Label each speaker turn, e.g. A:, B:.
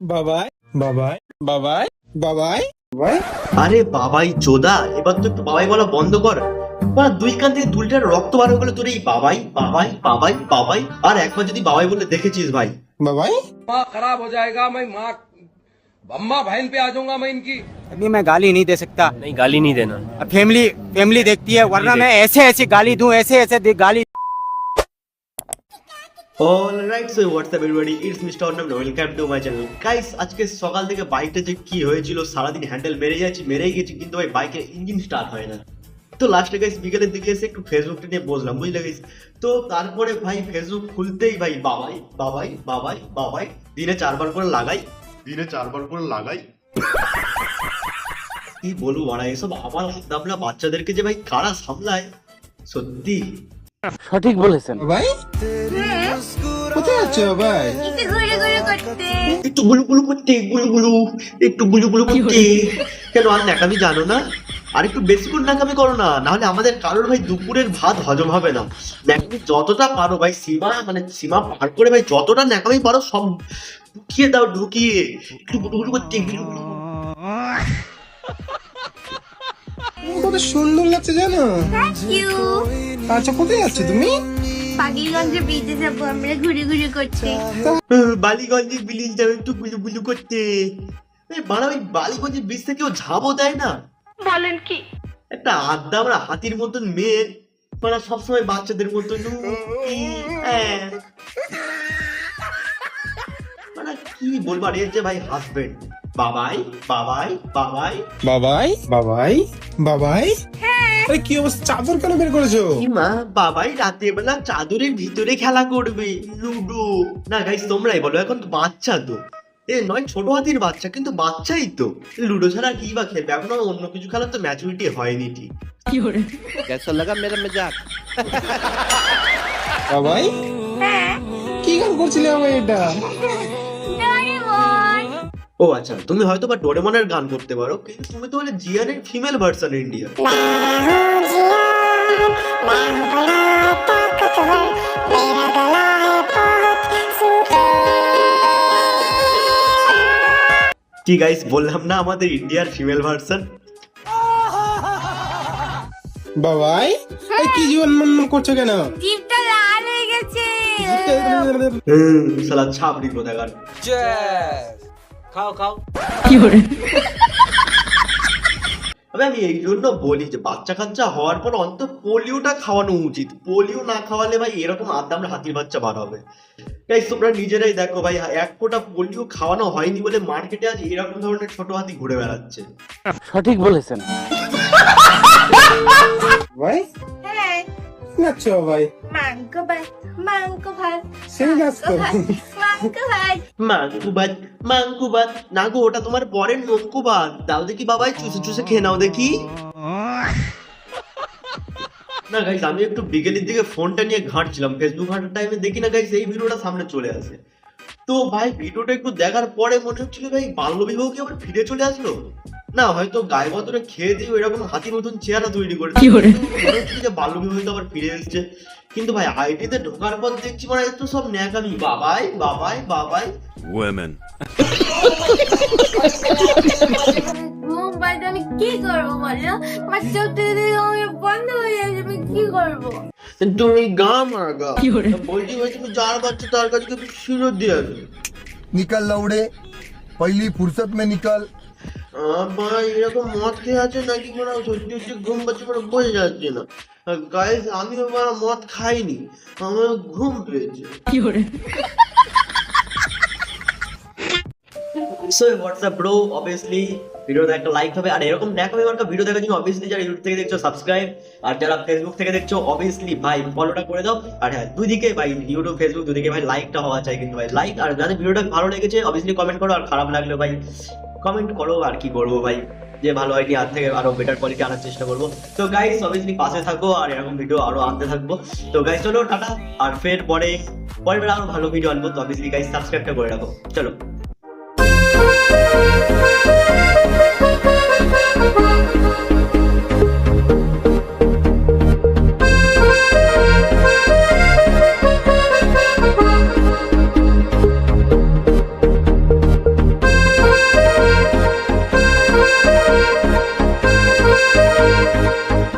A: বাবাই বাবাই বাবাই বাবাই বাবাই
B: আরে বাবাই চোদা এবার তো একটু বাবাই বলা বন্ধ কর বাবা, দুই কান থেকে দুই লিটার রক্ত বার হয়ে গেলো তোর এই বাবাই বাবাই বাবাই বাবাই আর একবার যদি বাবাই বলে দেখেছিস भाई
A: বাবাই
C: माँ खराब हो जाएगा मैं माँ अम्मा बहन पे आ जाऊंगा मैं इनकी
D: अभी मैं गाली नहीं दे सकता
E: नहीं गाली नहीं देना
D: अब फैमिली फैमिली देखती है वरना मैं ऐसे ऐसे गाली दूं ऐसे ऐसे दे- गाली
B: all right so what's up everybody it's mister Arnab welcome to my channel guys আজকে সকাল থেকে বাইকটা যে কি হয়েছিল সারাদিন হ্যান্ডেল মেরে যাচ্ছি মেরেই গেছি কিন্তু ভাই বাইকের ইঞ্জিন স্টার্ট হয় না। তো লাস্টে গাইস বিকেলের দিকে এসে একটু ফেসবুকটা নিয়ে বসলাম বুঝলে গাইস তো তারপরে ভাই ফেসবুক খুলতেই ভাই বাবাই বাবাই বাবাই বাবাই দিনে চারবার করে লাগাই। দিনে চারবার করে লাগাই। কি বলব বড়া এসব আমার দামলা বাচ্চাদেরকে যে ভাই কারা সামলায়? সত্যি।
A: বাবাই কোথায় আছো ভাই?
F: একটু
B: গুলু গুলু করতে। গুলু গুলু একটু গুলু গুলু করতে। কেন আর ন্যাকামি জানো না? আর একটু বেশি করে ন্যাকামি করো না নাহলে আমাদের কারোর ভাই দুপুরের ভাত হজম হবে না। ন্যাকামি যতটা পারো ভাই সীমা মানে সীমা পার করে ভাই যতটা ন্যাকামি পারো সব ঢুকিয়ে দাও ঢুকিয়ে। একটু গুলু গুলু করতে গুলু গুলু
A: কত সুন্দর লাগছে জানো?
F: থ্যাংক ইউ
A: আচ্ছা কোথায় আছো তুমি?
F: ব্রিজে যাব আমরা ঘুরে ঘুরে করতে
B: বালিগঞ্জে বিলিজ যাবে একটু গুলু গুলু করতে। এই বাড়া ওই বালিগঞ্জের বীজ থেকেও ঝাবও দেয় না।
F: বলেন কি?
B: একটা আড্ডা আমরা হাতির মতন মেয়ে। মানে সবসময় বাচ্চাদের মতন হ্যাঁ। মানে কি বলব আর এর যে ভাই হাজবেন্ড বাবাই বাবাই বাবাই।
A: বাবাই? বাবাই? বাবাই? হ্যাঁ। আরে কি অবস্থা? চাদর কেন বের করেছ?
B: মা বাবাই রাতে বেলা চাদরের ভিতরে খেলা করবে। লুডো। না গাইস তোমরাই বলো এখন তো বাচ্চা তো। এ নয় ছোট হাতির বাচ্চা কিন্তু বাচ্চাই তো। লুডো ছাড়া কি বা খেলবে? এখন অন্য কিছু খেলা তো ম্যাচুরিটি হয়নি ঠিক।
E: কি হরে কেসা লাগা মেরা মজাক।
A: বাবাই?
F: হ্যাঁ।
A: কি গান করছিলে আমার এটা?
B: ও আচ্ছা তুমি হয়তো বা ডোরেমনের গান করতে পারো কিন্তু তুমি তো বলে জিয়ানের ফিমেল ভার্সন ইন্ডিয়া কি গাইস বললাম না আমাদের ইন্ডিয়ার ফিমেল ভার্সন
A: বাবাই এই কি জীবন মন মন করছ কেন?
F: জিভটা লাল হয়ে গেছে।
B: হুম সালা ছাপড়ি কোথাকার
D: খাও খাও।
B: কি আমি এই জন্য বলি যে বাচ্চা কাচ্চা হওয়ার পর অন্তত পোলিওটা খাওয়ানো উচিত। পোলিও না খাওয়ালে ভাই এরকম আদামরা হাতির বাচ্চা বার হবে। তাই তোমরা নিজেরাই দেখো ভাই এক কোটা পোলিও খাওয়ানো হয়নি বলে মার্কেটে আজ এরকম ধরনের ছোট হাতি ঘুরে বেড়াচ্ছে।
D: সঠিক বলেছেন।
A: ভাই?
F: হ্যাঁ।
A: ভাই?
F: মাংক ভাত মাংক ভাত।
A: সেই
F: ভাত
B: মাঙ্কুবাদ মাঙ্কুবাদ না গো ওটা তোমার পরের নঙ্কুবাদ দাও দেখি বাবাই, চুষে চুষে খেয়ে নাও দেখি। না গাইস আমি একটু বিকেলের দিকে ফোনটা নিয়ে ঘাঁটছিলাম। ফেসবুক ঘাঁটার টাইমে দেখি না গাইস এই ভিডিওটা সামনে চলে আসে। তো ভাই, ভিডিওটা একটু দেখার পরে মনে হচ্ছিল ভাই বাল্যবিবাহ কি আবার ফিরে চলে আসলো? না হয়তো গায়ে বদরে খেয়ে দিয়ে এরকম হাতির মতন চেহারা তৈরি করে? যে বাল্যবী হয়তো আবার ফিরে এসছে। কিন্তু ভাই আইটিতে ঢোকার পর দেখছি মানে তো সব ন্যাকামি। বাবাই বাবাই বাবাই।
F: ওয়েমেন কি করব
B: তুমি তার আসবে
G: নিকাল লাউড়ে পহলি ফুরসত মে নিকাল।
B: ভাই এরকম মদ খেয়ে আছে নাকি কোনো সত্যি সত্যি ঘুম পাচ্ছে মানে বোঝা যাচ্ছে না। গাইস আমি আবার মদ খাইনি আমার ঘুম পেয়েছে। সো হোয়াটসঅ্যাপ ব্রো অবভিয়াসলি ভিডিওতে একটা লাইক হবে আর এরকম দেখাবে মার্কা ভিডিও দেখার জন্য অবভিয়াসলি যারা ইউটিউব থেকে দেখছ সাবস্ক্রাইব আর যারা ফেসবুক থেকে দেখছ অবভিয়াসলি ভাই ফলোটা করে দাও। আর হ্যাঁ দুদিকে ভাই ইউটিউব ফেসবুক দুদিকে ভাই লাইকটা হওয়া চাই কিন্তু ভাই লাইক আর যাদের ভিডিওটা ভালো লেগেছে অবভিয়াসলি কমেন্ট করো আর খারাপ লাগলে ভাই কমেন্ট করো আর কি করব ভাই। যে ভালো হয়নি আর থেকে আরও বেটার কোয়ালিটি আনার চেষ্টা করব। তো গাইস অবভিয়াসলি পাশে থাকো আর এরকম ভিডিও আরও আনতে থাকব। তো গাইস চলো, টাটা। আর ফের পরে, পরের বেলা আরও ভালো ভিডিও আনব। তো অবভিয়াসলি গাইস সাবস্ক্রাইবটা করে রাখো। চলো।